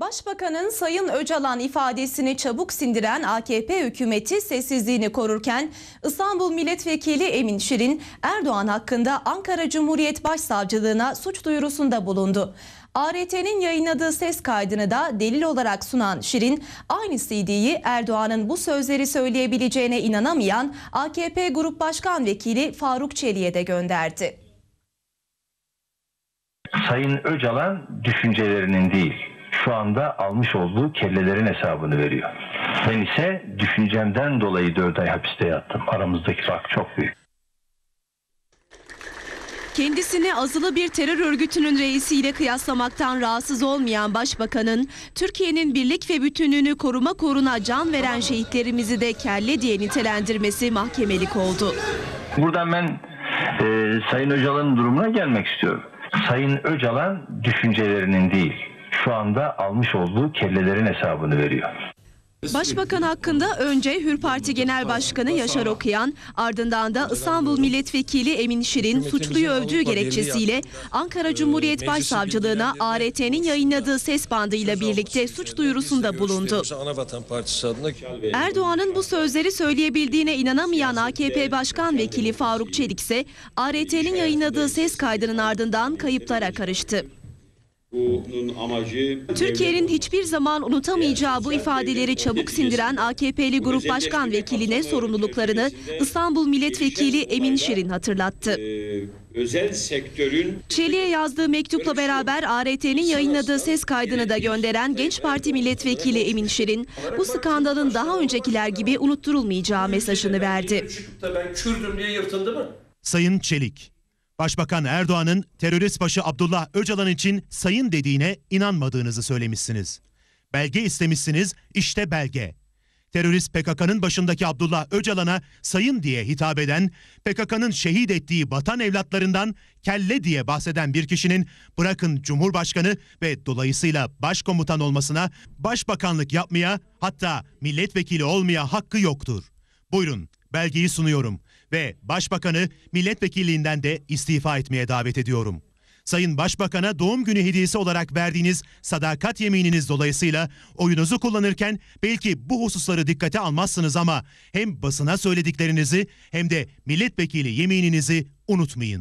Başbakanın Sayın Öcalan ifadesini çabuk sindiren AKP hükümeti sessizliğini korurken İstanbul Milletvekili Emin Şirin Erdoğan hakkında Ankara Cumhuriyet Başsavcılığına suç duyurusunda bulundu. ART'nin yayınladığı ses kaydını da delil olarak sunan Şirin aynı CD'yi Erdoğan'ın bu sözleri söyleyebileceğine inanamayan AKP Grup Başkan Vekili Faruk Çelik'e de gönderdi. Sayın Öcalan düşüncelerinin değil, şu anda almış olduğu kellelerin hesabını veriyor. Ben ise düşüncemden dolayı 4 ay hapiste yattım. Aramızdaki fark çok büyük. Kendisini azılı bir terör örgütünün reisiyle kıyaslamaktan rahatsız olmayan başbakanın Türkiye'nin birlik ve bütünlüğünü koruma koruna can veren şehitlerimizi de kelle diye nitelendirmesi mahkemelik oldu. Buradan ben e, Sayın Öcalan'ın durumuna gelmek istiyorum. Sayın Öcalan düşüncelerinin değil, şu anda almış olduğu kellelerin hesabını veriyor. Başbakan hakkında önce Hür Parti Genel Başkanı Yaşar Okuyan, ardından da İstanbul Milletvekili Emin Şirin suçluyu övdüğü gerekçesiyle Ankara Cumhuriyet Başsavcılığına ART'nin yayınladığı ses bandıyla birlikte suç duyurusunda bulundu. Erdoğan'ın bu sözleri söyleyebildiğine inanamayan AKP Başkan Vekili Faruk Çelik ise ART'nin yayınladığı ses kaydının ardından kayıplara karıştı. Bunun amacı Türkiye'nin hiçbir zaman unutamayacağı bu ifadeleri çabuk sindiren AKP'li Grup Başkan Vekiline sorumluluklarını İstanbul Milletvekili Emin Şirin hatırlattı. e, özel sektörün Çelik'e yazdığı mektupla beraber ART'nin yayınladığı ses kaydını da gönderen Genç Parti Milletvekili Emin Şirin, bu skandalın daha öncekiler gibi unutturulmayacağı mesajını verdi. Ben Kürdüm diye yırtıldı mı? Sayın Çelik, Başbakan Erdoğan'ın terörist başı Abdullah Öcalan için sayın dediğine inanmadığınızı söylemişsiniz. Belge istemişsiniz, işte belge. Terörist PKK'nın başındaki Abdullah Öcalan'a sayın diye hitap eden, PKK'nın şehit ettiği vatan evlatlarından kelle diye bahseden bir kişinin bırakın Cumhurbaşkanı ve dolayısıyla başkomutan olmasına, başbakanlık yapmaya hatta milletvekili olmaya hakkı yoktur. Buyurun belgeyi sunuyorum ve başbakanı milletvekilliğinden de istifa etmeye davet ediyorum. Sayın Başbakan'a doğum günü hediyesi olarak verdiğiniz sadakat yemininiz dolayısıyla oyunuzu kullanırken belki bu hususları dikkate almazsınız ama hem basına söylediklerinizi hem de milletvekili yemininizi unutmayın.